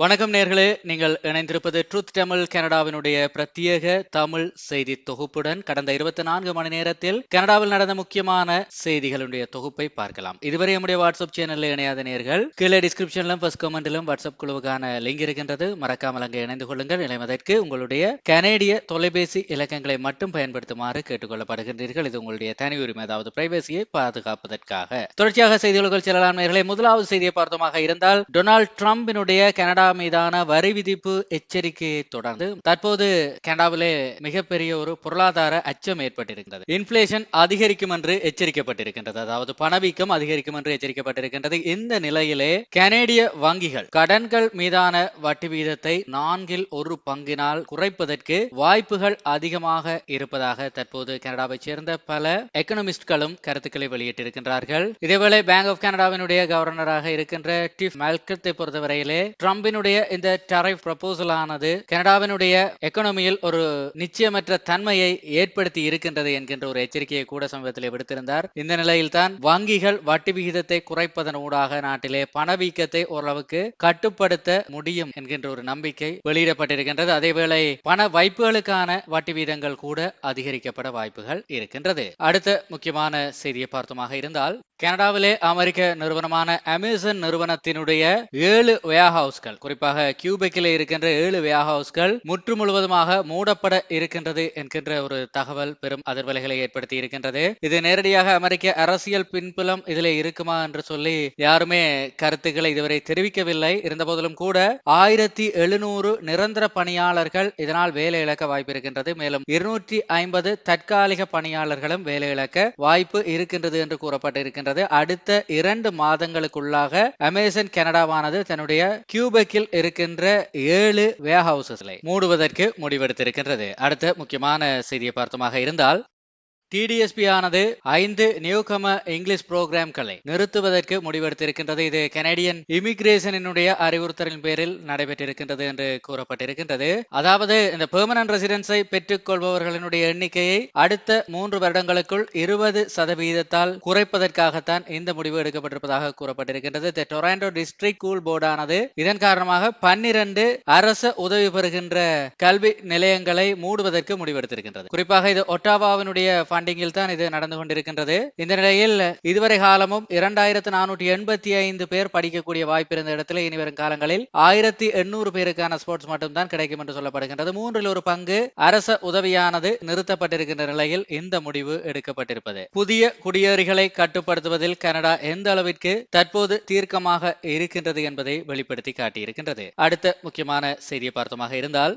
வணக்கம் நேர்களே. நீங்கள் இணைந்திருப்பது ட்ரூத் தமிழ் கனடாவினுடைய பிரத்யேக தமிழ் செய்தி தொகுப்புடன் கடந்த இருபத்தி நான்கு மணி நேரத்தில் கனடாவில் நடந்த முக்கியமான செய்திகளுடைய தொகுப்பை பார்க்கலாம். இதுவரை நம்முடைய வாட்ஸ்அப் சேனலில் இணையாத நேர்கள் கீழே டிஸ்கிரிப்ஷனிலும் ஃபர்ஸ்ட் கமெண்டிலும் வாட்ஸ்அப் குழுவுக்கான லிங்க் இருக்கின்றது. மறக்காமல் அங்கே இணைந்து கொள்ளுங்கள். இணைவதற்கு உங்களுடைய கனேடிய தொலைபேசி இலக்கங்களை மட்டும் பயன்படுத்துமாறு கேட்டுக்கொள்ளப்படுகின்றீர்கள். இது உங்களுடைய தனி உரிமை அதாவது பிரைவேசியை பாதுகாப்பதற்காக. தொடர்ச்சியாக செய்திகளுக்குள் செல்லலாம் நேர்களை. முதலாவது செய்தியை பார்த்தோமாக இருந்தால் டொனால்ட் ட்ரம்பினுடைய கனடா மீதான வரி விதிப்பு எச்சரிக்கையை தொடர்ந்து தற்போது கனடாவிலே மிகப்பெரிய ஒரு பொருளாதார அச்சம் ஏற்பட்டிருக்கிறது. இன்ஃபிளேஷன் அதிகரிக்கும் என்று எச்சரிக்கப்பட்டிருக்கின்றது. அதாவது பணவீக்கம் அதிகரிக்கும் என்று எச்சரிக்கப்பட்டிருக்கின்றது. இந்த நிலையிலே கனேடிய வங்கிகள் கடன்கள் மீதான வட்டி வீதத்தை நான்கில் ஒரு பங்கினால் குறைப்பதற்கு வாய்ப்புகள் அதிகமாக இருப்பதாக தற்போது கனடாவைச் சேர்ந்த பல எக்கனமிஸ்ட்களும் கருத்துக்களை வெளியிட்டிருக்கின்றார்கள். இதேவேளை பேங்க் ஆஃப் கனடாவினுடைய கவர்னராக இருக்கின்ற டிஃப் மல்கத்தை பொறுத்தவரையிலே ட்ரம்பினுடைய இந்த டரைஃப் ப்ரப்போசல் ஆனது கனடாவினுடைய எக்கனமியில் ஒரு நிச்சயமற்ற தன்மையை ஏற்படுத்தி இருக்கின்றது என்கின்ற ஒரு எச்சரிக்கையை கூட சமீபத்தில் விடுத்திருந்தார். இந்த நிலையில் தான் வங்கிகள் வட்டி விகிதத்தை குறைப்பதன் ஊடாக நாட்டிலே பணவீக்கத்தை ஓரளவுக்கு கட்டுப்படுத்த முடியும் என்கின்ற ஒரு நம்பிக்கை வெளியிடப்பட்டிருக்கின்றது. அதேவேளை பண வைப்புகளுக்கான வட்டி வீதங்கள் கூட அதிகரிக்கப்பட வாய்ப்புகள் இருக்கின்றது. அடுத்த முக்கியமான செய்தியை பார்த்தோமாக இருந்தால் கனடாவிலே அமெரிக்க நிறுவனமான அமேசான் நிறுவனத்தினுடைய ஏழு வேர்ஹவுஸ்கள் குறிப்பாக கியூபெக்கில் இருக்கின்ற ஏழு வேர்ஹவுஸ்கள் முற்று முழுவதுமாக மூடப்பட இருக்கின்றது என்கின்ற ஒரு தகவல் பெரும் அதிர்வலைகளை ஏற்படுத்தி இருக்கின்றது. இது நேரடியாக அமெரிக்க அரசியல் பின்புலம் இதில் இருக்குமா என்று சொல்லி யாருமே கருத்துக்களை இதுவரை தெரிவிக்கவில்லை. இருந்த போதிலும் கூட ஆயிரத்தி எழுநூறு நிரந்தர பணியாளர்கள் இதனால் வேலை இழக்க வாய்ப்பு இருக்கின்றது. மேலும் இருநூற்றி ஐம்பது தற்காலிக பணியாளர்களும் வேலை இழக்க வாய்ப்பு இருக்கின்றது என்று கூறப்பட்டிருக்கின்றது. அடுத்த இரண்டு மாதங்களுக்குள்ளாக அமேசன் கனடாவானது தன்னுடைய கியூபெக் கியூபெக்கில் இருக்கின்ற ஏழு வேர்ஹவுசஸ்களை மூடுவதற்கு முடிவெடுத்திருக்கின்றது. அடுத்த முக்கியமான செய்தியை பார்த்தமாக இருந்தால் டிடிஎஸ்பி ஆனது ஐந்து நியூகம இங்கிலீஷ் புரோகிராம்களை நிறுத்துவதற்கு முடிவெடுத்திருக்கின்றது. இது கனடியன் இமிகிரேஷனினுடைய அறிவுறுத்தலின் பேரில் நடைபெற்றிருக்கின்றது என்று கூறப்பட்டிருக்கின்றது. அதாவது இந்த பெர்மனன்ட் ரெசிடென்ஸை பெற்றுக் கொள்பவர்களினுடைய எண்ணிக்கையை அடுத்த மூன்று வருடங்களுக்குள் இருபது சதவீதத்தால் குறைப்பதற்காகத்தான் இந்த முடிவு எடுக்கப்பட்டிருப்பதாக கூறப்பட்டிருக்கின்றது. த டொராண்டோ டிஸ்ட்ரிக்ட் ஸ்கூல் போர்டானது இதன் காரணமாக பன்னிரண்டு அரச உதவி பெறுகின்ற கல்வி நிலையங்களை மூடுவதற்கு முடிவெடுத்திருக்கின்றது. குறிப்பாக இது ஒட்டாவாவினுடைய ஃபண்டிங்கில் தான் இது நடந்து கொண்டிருக்கின்றது. இந்த நிலையில் இதுவரை காலமும் இரண்டாயிரத்து நானூற்றி எண்பத்தி ஐந்து பேர் படிக்கக்கூடிய வாய்ப்பு இருந்த இடத்துல இனி வரும் காலங்களில் ஆயிரத்தி எண்ணூறு பேருக்கான ஸ்போர்ட்ஸ் மட்டும்தான் கிடைக்கும் என்று சொல்லப்படுகின்றது. மூன்றில் ஒரு பங்கு அரச உதவியானது நிறுத்தப்பட்டிருக்கின்ற நிலையில் இந்த முடிவு எடுக்கப்பட்டிருப்பது. புதிய குடியேறிகளை கட்டுப்படுத்துவதில் கனடா எந்த அளவிற்கு தற்போது தீர்க்கமாக இருக்கின்றது என்பதை வெளிப்படுத்தி காட்டியிருக்கின்றது. அடுத்த முக்கியமான செய்தியை பார்த்தமாக இருந்தால்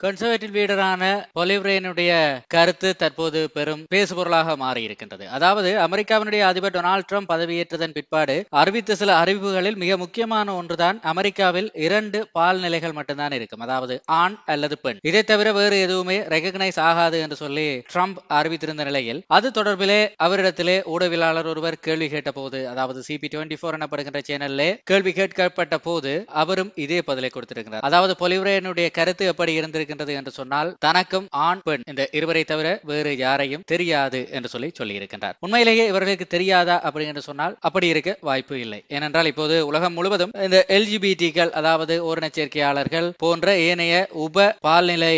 கன்சர்வேட்டிவ் லீடரான பொலிவ்ரேனுடைய கருத்து தற்போது பெரும் பேசுபொருளாக மாறி இருக்கின்றது அதாவது அமெரிக்காவினுடைய அதிபர் டொனால்ட் ட்ரம்ப் பதவியேற்றதன் பிற்பாடு அறிவித்த சில அறிவிப்புகளில் மிக முக்கியமான ஒன்றுதான் அமெரிக்காவில் இரண்டு பால் நிலைகள் மட்டும்தான் இருக்கும். அதாவது ஆண் அல்லது பெண். இதை தவிர வேறு எதுவுமே ரெகக்னைஸ் ஆகாது என்று சொல்லி ட்ரம்ப் அறிவித்திருந்த நிலையில் அது தொடர்பிலே அவரிடத்திலே ஊடகவியலாளர் ஒருவர் கேள்வி கேட்ட போது அதாவது சிபி டுவெண்டி போர் எனப்படுகின்ற சேனல்லே கேள்வி கேட்கப்பட்ட போது அவரும் இதே பதிலை கொடுத்திருக்கிறார். அதாவது பொலிவ்ரேனுடைய கருத்து எப்படி இருந்திருக்கு இருக்கின்றது என்று சொன்னால் தனக்கும் ஆண் பெண் இந்த இருவரை தவிர வேறு யாரையும் தெரியாது என்று சொல்லி சொல்லியிருக்கின்றார். உண்மையிலேயே இவர்களுக்கு தெரியாதா அப்படி என்று சொன்னால் அப்படி இருக்க வாய்ப்பு இல்லை. ஏனென்றால் இப்போது உலகம் முழுவதும் இந்த எல்ஜிபிடிகள் அதாவது ஓரின சேர்க்கையாளர்கள் போன்ற ஏனைய உப பால்நிலை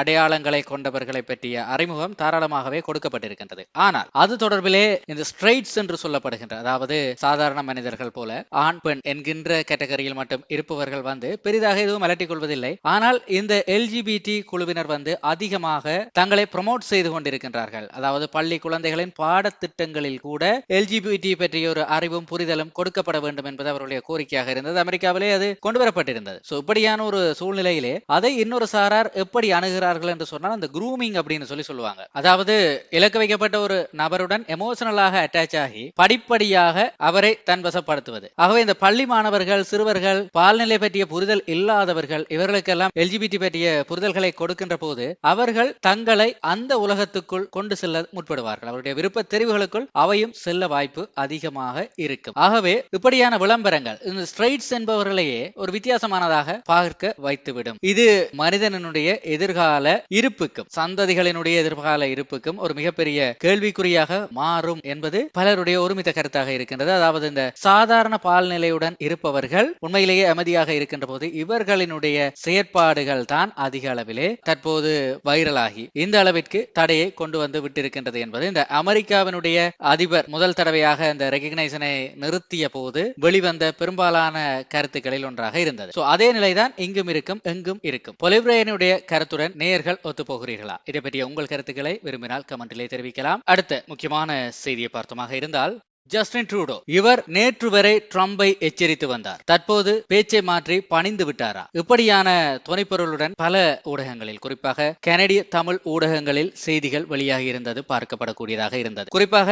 அடையாளங்களை கொண்டவர்களை பற்றிய அறிமுகம் தாராளமாகவே கொடுக்கப்பட்டிருக்கின்றது. ஆனால் அது தொடர்பிலே இந்த ஸ்ட்ரைட்ஸ் என்று சொல்லப்படுகின்ற அதாவது சாதாரண மனிதர்கள் போல ஆண் பெண் என்கின்ற கேட்டகரியில் மட்டும் இருப்பவர்கள் வந்து பெரிதாக எதுவும் அலட்டிக் கொள்வதில்லை. ஆனால் இந்த எல்ஜிபி எல்ஜிபிடி குழுவினர் வந்து அதிகமாக தங்களை ப்ரமோட் செய்து கொண்டிருக்கின்றார்கள். அதாவது பள்ளி குழந்தைகளின் பாடத்திட்டங்களில் கூட எல்ஜிபிடி பற்றிய ஒரு அறிவும் புரிதலும் கொடுக்கப்பட வேண்டும் என்பது அவருடைய கோரிக்கையாக இருந்தது. அமெரிக்காவிலே அது கொண்டு வரப்பட்டிருந்தது சோ இப்படியான ஒரு சூழ்நிலையிலே அதை இன்னொரு சாரார் எப்படி அணுகிறார்கள் என்று சொன்னால் அந்த குரூமிங் அப்படின்னு சொல்லி சொல்லுவாங்க. அதாவது இலக்கு வைக்கப்பட்ட ஒரு நபருடன் எமோஷனலாக அட்டாச் ஆகி படிப்படியாக அவரை தன் வசப்படுத்துவது ஆகவே இந்த பள்ளி மாணவர்கள் சிறுவர்கள் பால்நிலை பற்றிய புரிதல் இல்லாதவர்கள் இவர்களுக்கெல்லாம் எல்ஜிபிடி பற்றிய புரிதல் புரிதல்களை கொடுக்கின்ற போது அவர்கள் தங்களை அந்த உலகத்துக்குள் கொண்டு செல்ல முற்படுவார்கள். அவருடைய விருப்ப தெரிவுகளுக்குள் அவையும் செல்ல வாய்ப்பு அதிகமாக இருக்கும். ஆகவே இப்படியான விளம்பரங்கள் இந்த ஸ்ட்ரைட்ஸ் என்பவர்களையே ஒரு வித்தியாசமானதாக பார்க்க வைத்துவிடும். இது மனிதனுடைய எதிர்கால இருப்புக்கும் சந்ததிகளினுடைய எதிர்கால இருப்புக்கும் ஒரு மிகப்பெரிய கேள்விக்குறியாக மாறும் என்பது பலருடைய ஒருமித்த கருத்தாக இருக்கின்றது. அதாவது இந்த சாதாரண பால்நிலையுடன் இருப்பவர்கள் உண்மையிலேயே அமைதியாக இருக்கின்ற போது இவர்களினுடைய செயற்பாடுகள் தான் அதிக அளவிலே தற்போது வைரலாகி இந்த அளவிற்கு தடையை கொண்டு வந்து விட்டிருக்கின்றது என்பது இந்த அமெரிக்காவினுடைய அதிபர் முதல் தடவையாக இந்த ரெகக்னைசனை நிறுத்திய போது வெளிவந்த பெரும்பாலான கருத்துக்களில் ஒன்றாக இருந்தது. சோ அதே நிலைதான் இங்கும் இருக்கும் எங்கும் இருக்கும். பொலிபிரேனுடைய கருத்துடன் நேயர்கள் ஒத்து போகிறீர்களா இதை பற்றிய உங்கள் கருத்துக்களை விரும்பினால் கமெண்டிலே தெரிவிக்கலாம். அடுத்த முக்கியமான செய்தியை பார்த்தமாக இருந்தால் ஜஸ்டின் ட்ரூடோ இவர் நேற்று வரை ட்ரம்பை எச்சரித்து வந்தார். தற்போது பேச்சை மாற்றி பணிந்து விட்டாரா? இப்படியான துணைப்பொருளுடன் பல ஊடகங்களில் குறிப்பாக கனடிய தமிழ் ஊடகங்களில் செய்திகள் வெளியாகி இருந்தது பார்க்கப்படக்கூடியதாக இருந்தது. குறிப்பாக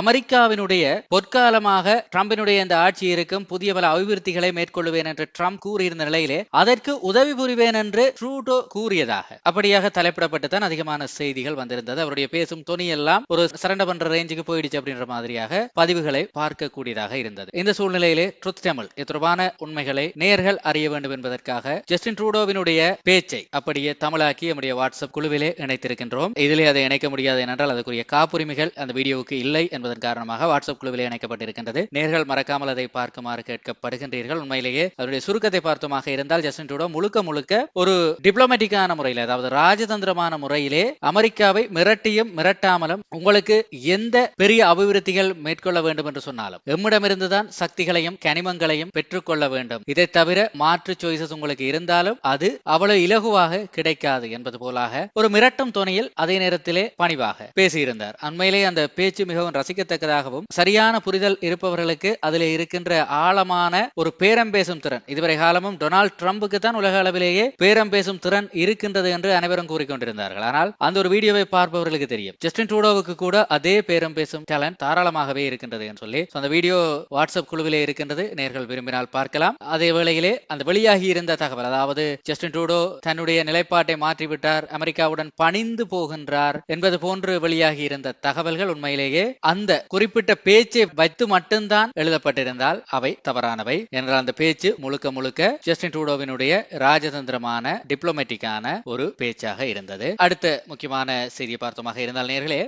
அமெரிக்காவினுடைய பொற்காலமாக ட்ரம்பினுடைய இந்த ஆட்சி இருக்கும் புதிய பல அபிவிருத்திகளை மேற்கொள்வேன் என்று ட்ரம்ப் கூறியிருந்த நிலையிலே அதற்கு உதவி புரிவேன் என்று ட்ரூடோ கூறியதாக. அப்படியாக தலைப்பிடப்பட்டு தான் அதிகமான செய்திகள் வந்திருந்தது. அவருடைய பேசும் துணி எல்லாம் ஒரு சரண்ட பண்ற ரேஞ்சுக்கு போயிடுச்சு அப்படின்ற மாதிரியாக பதிவுகளை பார்க்கக்கூடியதாக இருந்தது. இந்த சூழ்நிலையிலே ட்ருத் தமிழ் இது தொடர்பான உண்மைகளை நேர்கள் அறிய வேண்டும் என்பதற்காக ஜஸ்டின் ட்ரூடோவினுடைய பேச்சை அப்படியே தமிழாக்கி நம்முடைய வாட்ஸ்அப் குழுவிலே இணைத்திருக்கின்றோம். இதிலே அதை இணைக்க முடியாது என்றால் அதுக்குரிய காப்புரிமைகள் அந்த வீடியோவுக்கு இல்லை என்பதன் காரணமாக வாட்ஸ்அப் குழுவிலே இணைக்கப்பட்டிருக்கின்றது. நேர்கள் மறக்காமல் அதை பார்க்குமாறு கேட்கப்படுகின்றீர்கள். உண்மையிலேயே அதனுடைய சுருக்கத்தை பார்த்தோமாக இருந்தால் ஜஸ்டின் ட்ரூடோ முழுக்க முழுக்க ஒரு டிப்ளமேட்டிக்கான முறையில் அதாவது ராஜதந்திரமான முறையிலே அமெரிக்காவை மிரட்டியும் மிரட்டாமலும் உங்களுக்கு எந்த பெரிய அபிவிருத்திகள் மேற்கொள்ள வேண்டும் என்று சொன்னாலும் எம்மிடமிருந்துதான் சக்திகளையும் கனிமங்களையும் பெற்றுக்கொள்ள வேண்டும். இதை தவிர மாற்று சாய்ஸஸ் உங்களுக்கு இருந்தாலும் அது அவ்வளவு இலகுவாக கிடைக்காது என்பது போலாக ஒரு மிரட்டும் துணையில் அதே நேரத்திலே பணிவாக பேசியிருந்தார். அண்மையிலே அந்த பேச்சு மிகவும் ரசிக்கத்தக்கதாகவும் சரியான புரிதல் இருப்பவர்களுக்கு அதிலே இருக்கின்ற ஆழமான ஒரு பேரம் பேசும் திறன். இதுவரை காலமும் டொனால்ட் ட்ரம்புக்கு தான் உலக அளவிலேயே பேரம் பேசும் திறன் இருக்கின்றது என்று அனைவரும் கூறிக்கொண்டிருந்தார்கள். ஆனால் அந்த ஒரு வீடியோவை பார்ப்பவர்களுக்கு தெரியும். ஜஸ்டின் ட்ரூடோவுக்கு கூட அதே பேரம் பேசும் டேலண்ட் தாராளமாகவே இருக்கு இருக்கின்றது என்று சொல்லி அந்த வீடியோ வாட்ஸ்அப் குழுவிலே இருக்கின்றது நேர்கள் விரும்பினால் பார்க்கலாம். அதே வேளையிலே அந்த வெளியாகி இருந்த தகவல் அதாவது ஜஸ்டின் ட்ரூடோ தன்னுடைய நிலைப்பாட்டை மாற்றிவிட்டார் அமெரிக்காவுடன் பணிந்து போகின்றார் என்பது போன்று வெளியாகி இருந்த தகவல்கள் உண்மையிலேயே அந்த குறிப்பிட்ட பேச்சை வைத்து மட்டும்தான் எழுதப்பட்டிருந்தால் அவை தவறானவை என்றால் அந்த பேச்சு முழுக்க முழுக்க ஜஸ்டின் ட்ரூடோவினுடைய ராஜதந்திரமான டிப்ளமேட்டிக்கான ஒரு பேச்சாக இருந்தது. அடுத்த முக்கியமான செய்தியை பார்த்தோமாக இருந்தால் நேர்களே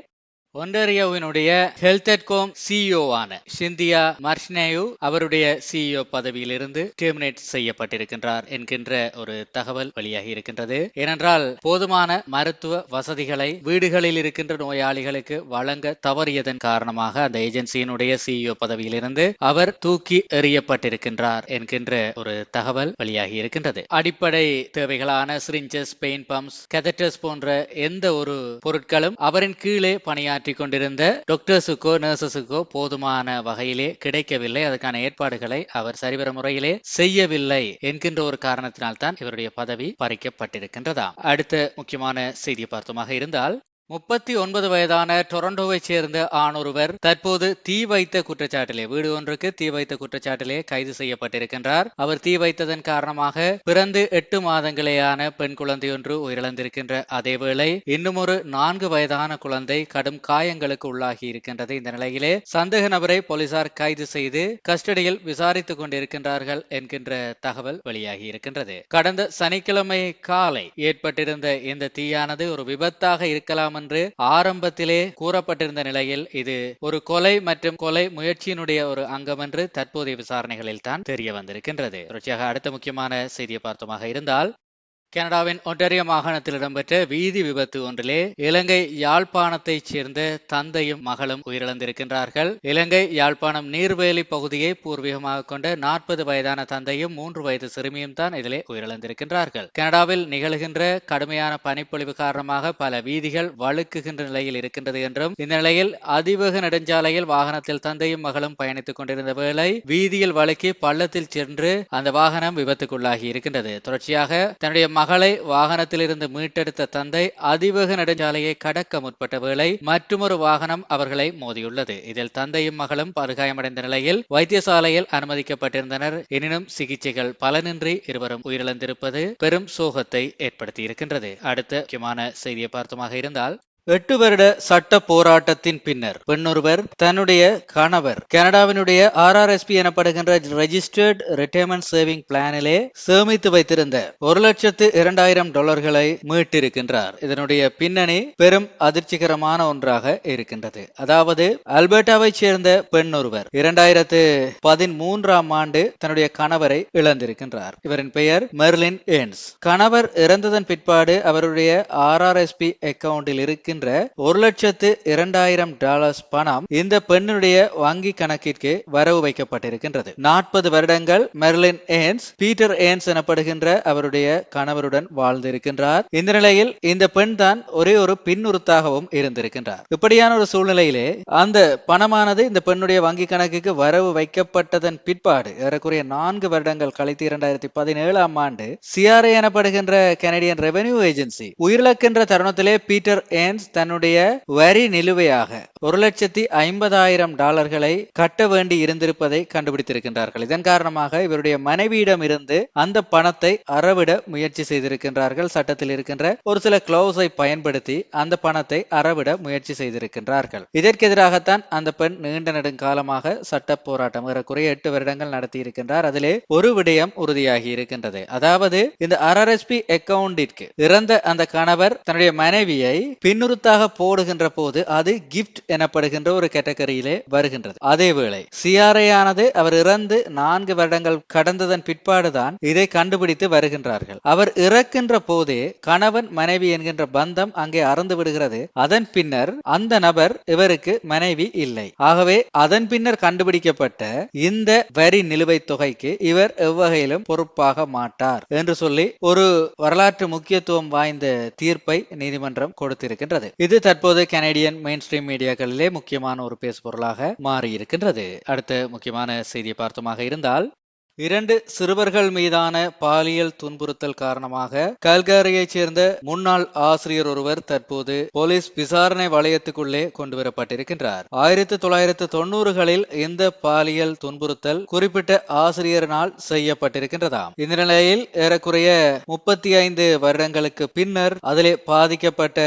ஒன்டாரியோவினுடைய ஹெல்த்கோம் சிஇஓ ஆன சிந்தியா மர்ஷ்னேயு அவருடைய சிஇஓ பதவியிலிருந்து டெர்மினேட் செய்யப்பட்டிருக்கின்றார் என்கின்ற ஒரு தகவல் வெளியாகி இருக்கின்றது. ஏனென்றால் போதுமான மருத்துவ வசதிகளை வீடுகளில் இருக்கின்ற நோயாளிகளுக்கு வழங்க தவறியதன் காரணமாக அந்த ஏஜென்சியினுடைய சிஇஓ பதவியிலிருந்து அவர் தூக்கி எறியப்பட்டிருக்கின்றார் என்கின்ற ஒரு தகவல் வெளியாகி இருக்கின்றது. அடிப்படை தேவைகளான சிரிஞ்சஸ் பெயின் பம்ப்ஸ் கெதட்டர்ஸ் போன்ற எந்த ஒரு பொருட்களும் அவரின் கீழே பணியாற்றி பணியாற்றி கொண்டிருந்த டாக்டர்ஸுக்கோ நர்சஸுக்கோ போதுமான வகையிலே கிடைக்கவில்லை. அதுக்கான ஏற்பாடுகளை அவர் சரிவர முறையிலே செய்யவில்லை என்கின்ற ஒரு காரணத்தினால்தான் இவருடைய பதவி பறிக்கப்பட்டிருக்கின்றதாம். அடுத்த முக்கியமான செய்தியை பார்த்தோமாக இருந்தால் முப்பத்தி ஒன்பது வயதான டொரண்டோவைச் சேர்ந்த ஆணொருவர் தற்போது தீ வைத்த குற்றச்சாட்டிலே வீடு ஒன்றுக்கு தீ வைத்த குற்றச்சாட்டிலே கைது செய்யப்பட்டிருக்கின்றார். அவர் தீ வைத்ததன் காரணமாக பிறந்து எட்டு மாதங்களேயான பெண் குழந்தை ஒன்று உயிரிழந்திருக்கின்ற அதேவேளை இன்னும் ஒரு நான்கு வயதான குழந்தை கடும் காயங்களுக்கு உள்ளாகி இருக்கின்றது. இந்த நிலையிலே சந்தேக நபரை போலீசார் கைது செய்து கஸ்டடியில் விசாரித்துக் கொண்டிருக்கின்றார்கள் என்கின்ற தகவல் வெளியாகி இருக்கின்றது. கடந்த சனிக்கிழமை காலை ஏற்பட்டிருந்த இந்த தீயானது ஒரு விபத்தாக இருக்கலாம் என்று ஆரம்பத்திலே கூறப்பட்டிருந்த நிலையில் இது ஒரு கொலை மற்றும் கொலை முயற்சியினுடைய ஒரு அங்கம் என்று தற்போதைய விசாரணைகளில் தான் தெரிய வந்திருக்கின்றது. தொடர்ச்சியாக அடுத்த முக்கியமான செய்தியை பார்த்தோமாக இருந்தால் கனடாவின் ஒன்டாரியோ மாகாணத்தில் இடம்பெற்ற வீதி விபத்து ஒன்றிலே இலங்கை யாழ்ப்பாணத்தைச் சேர்ந்த தந்தையும் மகளும் உயிரிழந்திருக்கின்றார்கள். இலங்கை யாழ்ப்பாணம் நீர்வேலி பகுதியை பூர்வீகமாக கொண்ட நாற்பது வயதான தந்தையும் மூன்று வயது சிறுமியும் தான் இதிலே உயிரிழந்திருக்கின்றார்கள். கனடாவில் நிகழ்கின்ற கடுமையான பனிப்பொழிவு காரணமாக பல வீதிகள் வழுக்குகின்ற நிலையில் இருக்கின்றது என்றும் இந்த நிலையில் அதிவேக நெடுஞ்சாலையில் வாகனத்தில் தந்தையும் மகளும் பயணித்துக் கொண்டிருந்த வேளை வீதியில் வழுக்கி பள்ளத்தில் சென்று அந்த வாகனம் விபத்துக்குள்ளாகி இருக்கின்றது. தொடர்ச்சியாக தன்னுடைய மகளை வாகனத்திலிருந்து மீட்டெடுத்த தந்தை அதிவேக நெடுஞ்சாலையை கடக்க முற்பட்ட வேளை மற்றொரு வாகனம் அவர்களை மோதியுள்ளது. இதில் தந்தையும் மகளும் படுகாயமடைந்த நிலையில் வைத்தியசாலையில் அனுமதிக்கப்பட்டிருந்தனர். எனினும் சிகிச்சைகள் பலனின்றி இருவரும் உயிரிழந்திருப்பது பெரும் சோகத்தை ஏற்படுத்தியிருக்கின்றது. அடுத்த முக்கியமான செய்தியை பார்த்தமாக இருந்தால் எட்டு வருட சட்ட போராட்டத்தின் பின்னர் பெண்ணொருவர் தன்னுடைய கணவர் கனடாவினுடைய ஆர்ஆர்எஸ்பி எனப்படுகின்ற ரெஜிஸ்டர்ட் ரிட்டையர்மெண்ட் சேவிங் பிளானிலே சேமித்து வைத்திருந்த ஒரு லட்சத்து இரண்டாயிரம் டாலர்களை மீட்டிருக்கின்றார். இதனுடைய பின்னணி பெரும் அதிர்ச்சிகரமான ஒன்றாக இருக்கின்றது. அதாவது அல்பர்டாவை சேர்ந்த பெண் ஒருவர் இரண்டாயிரத்து பதிமூன்றாம் ஆண்டு தன்னுடைய கணவரை இழந்திருக்கின்றார். இவரின் பெயர் மெர்லின் ஏன்ஸ். கணவர் இறந்ததன் பிற்பாடு அவருடைய ஆர்ஆர்எஸ்பி அக்கவுண்டில் இருக்கின்ற ஒரு லட்சத்து இரண்டாயிரம் டாலர்ஸ் பணம் இந்த பெண்ணுடைய வங்கி கணக்கிற்கு வரவு வைக்கப்பட்டிருக்கின்றது. நாற்பது வருடங்கள் மெர்லின் ஏன்ஸ் பீட்டர் ஏன்ஸ் எனப்படுகின்ற அவருடைய கணவருடன் வாழ்ந்திருக்கின்றார். இந்த நிலையில் இந்த பெண் தான் ஒரே ஒரு பின்னுறுத்தாகவும் இருந்திருக்கின்றார். இப்படியான ஒரு சூழ்நிலையிலே அந்த பணமானது இந்த பெண்ணுடைய வங்கி கணக்குக்கு வரவு வைக்கப்பட்டதன் பிற்பாடு ஏறக்குறைய நான்கு வருடங்கள் கழித்து இரண்டாயிரத்தி பதினேழாம் ஆண்டு சிஆர்ஏ எனப்படுகின்ற கனடியன் ரெவென்யூ ஏஜென்சி உயிரிழக்கின்ற தருணத்திலே பீட்டர் ஏன்ஸ் தன்னுடைய வரி நிலுவையாக ஒரு லட்சத்தி ஐம்பதாயிரம் டாலர்களை கட்ட வேண்டி இருந்திருப்பதை கண்டுபிடித்திருக்கின்றார்கள். இதன் காரணமாக இவருடைய மனைவியிடம் இருந்து அந்த பணத்தை அறவிட முயற்சி செய்திருக்கின்றார்கள். சட்டத்தில் இருக்கின்ற ஒரு சில கிளவுஸை பயன்படுத்தி அந்த பணத்தை அறவிட முயற்சி செய்திருக்கின்றார்கள். இதற்கு எதிராகத்தான் அந்த பெண் நீண்ட நெடுங்காலமாக சட்ட போராட்டம் ஏறக்குறைய எட்டு வருடங்கள் நடத்தி இருக்கின்றார் அதிலே ஒரு விடயம் உறுதியாகி இருக்கின்றது. அதாவது இந்த ஆர்ஆர்எஸ்பி அக்கவுண்டிற்கு இறந்த அந்த கணவர் தன்னுடைய மனைவியை செங்குத்தாக போடுகின்ற போது அது கிஃப்ட் எனப்படுகின்ற ஒரு கேட்டகரியிலே வருகின்றது. அதேவேளை சிஆர்ஐ அவர் இறந்து நான்கு வருடங்கள் கடந்ததன் பிற்பாடுதான் இதை கண்டுபிடித்து வருகின்றார்கள். அவர் இறக்கின்ற போதே கணவன் மனைவி என்கின்ற பந்தம் அங்கே அறந்து விடுகிறது. அதன் பின்னர் அந்த நபர் இவருக்கு மனைவி இல்லை. ஆகவே அதன் பின்னர் கண்டுபிடிக்கப்பட்ட இந்த வரி நிலுவைத் தொகைக்கு இவர் எவ்வகையிலும் பொறுப்பாக மாட்டார் என்று சொல்லி ஒரு வரலாற்று முக்கியத்துவம் வாய்ந்த தீர்ப்பை நீதிமன்றம் கொடுத்திருக்கின்றது. இது தற்போது கனடியன் மெயின் ஸ்ட்ரீம் மீடியாக்களிலே முக்கியமான ஒரு பேசுபொருளாக மாறி இருக்கின்றது அடுத்த முக்கியமான செய்தியை பார்த்தமாக இருந்தால் இரண்டு சிறுவர்கள் மீதான பாலியல் துன்புறுத்தல் காரணமாக கல்காரியைச் சேர்ந்த முன்னாள் ஆசிரியர் ஒருவர் தற்போது போலீஸ் விசாரணை வளையத்துக்குள்ளே கொண்டு வரப்பட்டிருக்கின்றார் ஆயிரத்தி தொள்ளாயிரத்து தொன்னூறுகளில் இந்த பாலியல் துன்புறுத்தல் குறிப்பிட்ட ஆசிரியரினால் செய்யப்பட்டிருக்கின்றதாம். இந்த நிலையில் ஏறக்குறைய முப்பத்தி ஐந்து வருடங்களுக்கு பின்னர் அதிலே பாதிக்கப்பட்ட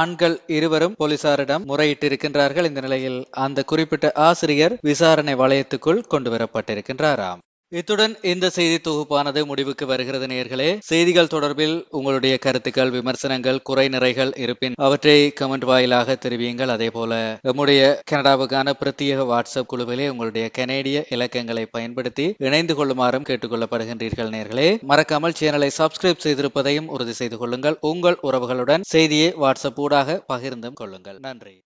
ஆண்கள் இருவரும் போலீசாரிடம் முறையிட்டிருக்கின்றார்கள். இந்த நிலையில் அந்த குறிப்பிட்ட ஆசிரியர் விசாரணை வளையத்துக்குள் கொண்டு வரப்பட்டிருக்கின்றாராம் இத்துடன் இந்த செய்தி தொகுப்பானது முடிவுக்கு வருகிறது நேர்களே. செய்திகள் தொடர்பில் உங்களுடைய கருத்துக்கள் விமர்சனங்கள் குறை நிறைகள் இருப்பின் அவற்றை கமெண்ட் வாயிலாக தெரிவியுங்கள். அதே போல நம்முடைய கனடாவுக்கான பிரத்யேக வாட்ஸ்அப் குழுவிலே உங்களுடைய கனேடிய இலக்கங்களை பயன்படுத்தி இணைந்து கொள்ளுமாறும் கேட்டுக்கொள்ளப்படுகின்றீர்கள் நேர்களே. மறக்காமல் சேனலை சப்ஸ்கிரைப் செய்திருப்பதையும் உறுதி செய்து கொள்ளுங்கள். உங்கள் உறவுகளுடன் செய்தியை வாட்ஸ்அப் ஊடாக பகிர்ந்தும் கொள்ளுங்கள். நன்றி.